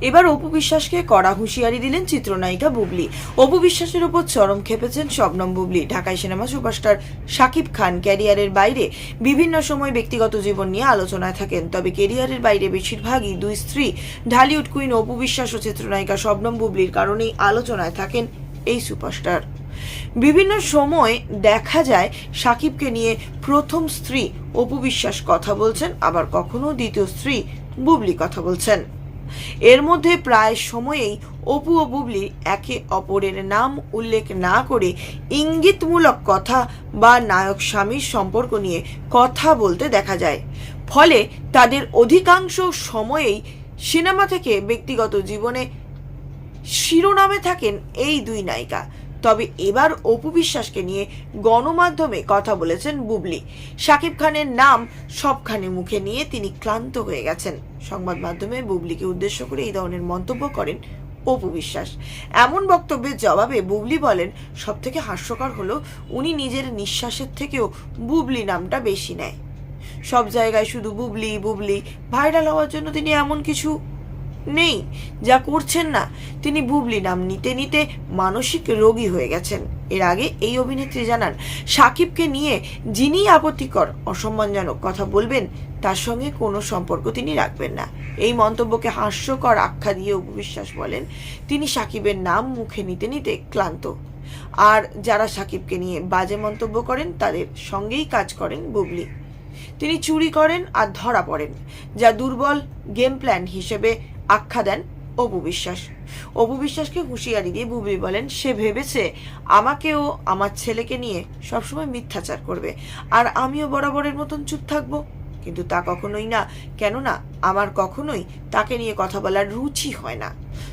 এবার অপু বিশ্বাসকে কড়া হুঁশিয়ারি দিলেন চিত্রনায়িকা বুবলি। অপু বিশ্বাসের ওপর চরম খেপেছেন শবনম বুবলি। ঢাকায় সিনেমা সুপারস্টার শাকিব খান ক্যারিয়ারের বাইরে বিভিন্ন সময় ব্যক্তিগত জীবন নিয়ে আলোচনায় থাকেন। তবে ক্যারিয়ারের বাইরে বেশিরভাগই দুই স্ত্রী। ঢালিউড কুইন অপু বিশ্বাস ও চিত্রনায়িকা শবনম বুবলির কারণেই আলোচনায় থাকেন এই সুপারস্টার। বিভিন্ন সময় দেখা যায় সাকিবকে নিয়ে প্রথম স্ত্রী অপু বিশ্বাস কথা বলছেন, আবার কখনো দ্বিতীয় স্ত্রী বুবলি কথা বলছেন। এর মধ্যে প্রায় সময়েই অপু ও বুবলি একে অপরের নাম উল্লেখ না করে ইঙ্গিতমূলক কথা বা নায়ক স্বামীর সম্পর্ক নিয়ে কথা বলতে দেখা যায়। ফলে তাদের অধিকাংশ সময়েই সিনেমা থেকে ব্যক্তিগত জীবনে শিরোনামে থাকেন এই দুই নায়িকা। তবে এবার অপু বিশ্বাসকে নিয়ে গণমাধ্যমে কথা বলেছেন বুবলি। শাকিব খানের নাম সবখানে মুখে নিয়ে তিনি ক্লান্ত হয়ে গেছেন। সংবাদ মাধ্যমে বুবলিকে উদ্দেশ্য করে এই ধরনের মন্তব্য করেন অপু বিশ্বাস। এমন বক্তব্যের জবাবে বুবলি বলেন সব থেকে হাস্যকর হলো উনি নিজের নিঃশ্বাসের থেকেও বুবলি নামটা বেশি নেয়। সব জায়গায় শুধু বুবলি বুবলি, ভাইরাল হওয়ার জন্য তিনি এমন কিছু নেই, যা করছেন না। তিনি বুবলি নাম নিতে নিতে মানসিক রোগী হয়ে গেছেন। এর আগে এই অভিনেত্রী জানান, সাকিবকে নিয়ে যিনি আপত্তিকর, অসম্মানজনক কথা বলবেন, তার সঙ্গে কোনো সম্পর্ক তিনি রাখবেন না। এই মন্তব্যকে হাস্যকর আখ্যা দিয়ে উপবিশ্বাস বলেন, তিনি সাকিবের নাম মুখে নিতে নিতে ক্লান্ত। আর যারা সাকিবকে নিয়ে বাজে মন্তব্য করেন, তাদের সঙ্গেই কাজ করেন বুবলি। তিনি চুরি করেন আর ধরা পড়েন, যা দুর্বল গেম প্ল্যান হিসেবে আখ্যা দেন অপু বিশ্বাস। অপু বিশ্বাসকে হুঁশিয়ারি দিয়ে বুবলি বলেন, সে ভেবেছে আমাকেও আমার ছেলেকে নিয়ে সবসময় মিথ্যাচার করবে আর আমিও বরাবরের মতন চুপ থাকব। কিন্তু তা কখনোই না। কেননা আমার কখনোই তাকে নিয়ে কথা বলার রুচি হয় না।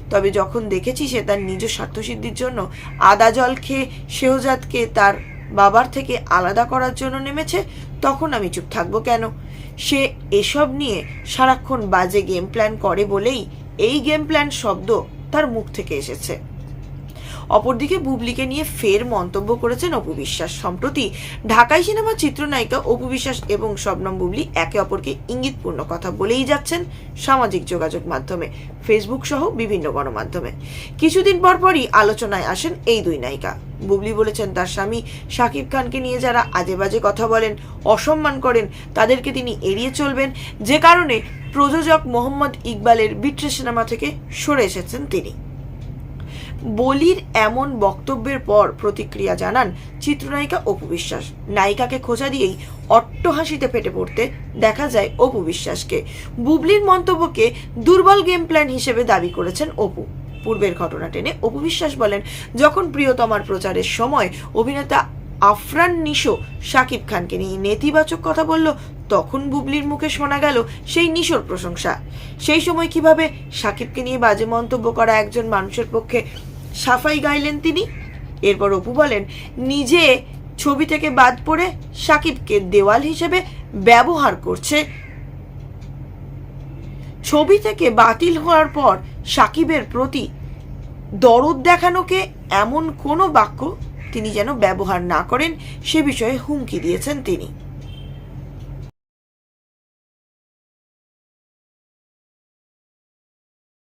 তবে যখন দেখেছি সে তার নিজ স্বার্থসিদ্ধির জন্য আদা জল খেয়ে শেহজাদকে তার বাবার থেকে আলাদা করার জন্য নেমেছে, তখন আমি চুপ থাকব কেন? সে এসব নিয়ে সারাক্ষণ বাজে গেম প্ল্যান করে বলেই এই গেম প্ল্যান শব্দ তার মুখ থেকে এসেছে। অপরদিকে বুবলিকে নিয়ে ফের মন্তব্য করেছেন অপু বিশ্বাস। সম্প্রতি ঢাকাই সিনেমা চিত্রনায়িকা অপু বিশ্বাস এবং শবনম বুবলি একে অপরকে ইঙ্গিতপূর্ণ কথা বলেই যাচ্ছেন সামাজিক যোগাযোগ মাধ্যমে ফেসবুক সহ বিভিন্ন গণমাধ্যমে। কিছুদিন পর পরই আলোচনায় আসেন এই দুই নায়িকা। বুবলি বলেছেন, তার স্বামী শাকিব খানকে নিয়ে যারা আজে বাজে কথা বলেন, অসম্মান করেন, তাদেরকে তিনি এড়িয়ে চলবেন। যে কারণে প্রযোজক মোহাম্মদ ইকবালের বিট্রে সিনেমা থেকে সরে এসেছেন তিনি। বলির এমন বক্তব্যের পর প্রতিক্রিয়া জানান চিত্রনায়িকা অপু বিশ্বাস। নায়িকাকে খোঁজা দিয়েই অট্টহাসিতে ফেটে পড়তে দেখা যায় অপু বিশ্বাসকে। বুবলির মন্তব্যকে দুর্বল গেম প্ল্যান হিসেবে দাবি করেছেন অপু। পূর্বের ঘটনা টেনে অপু বিশ্বাস বলেন, যখন প্রিয়তমার প্রচারের সময় অভিনেতা আফরান নিশো শাকিব খানকে নিয়ে নেতিবাচক কথা বলল, তখন বুবলির মুখে শোনা গেল সেই নিশোর প্রশংসা। সেই সময় কীভাবে সাকিবকে নিয়ে বাজে মন্তব্য করা একজন মানুষের পক্ষে সাফাই গাইলেন তিনি? এরপর অপু বলেন, নিজে ছবি থেকে বাদ পড়ে সাকিবকে দেওয়াল হিসেবে ব্যবহার করছে। ছবি থেকে বাতিল হওয়ার পর সাকিবের প্রতি দরদ দেখানোকে এমন কোনো বাক্য তিনি যেন ব্যবহার না করেন, সে বিষয়ে হুমকি দিয়েছেন তিনি।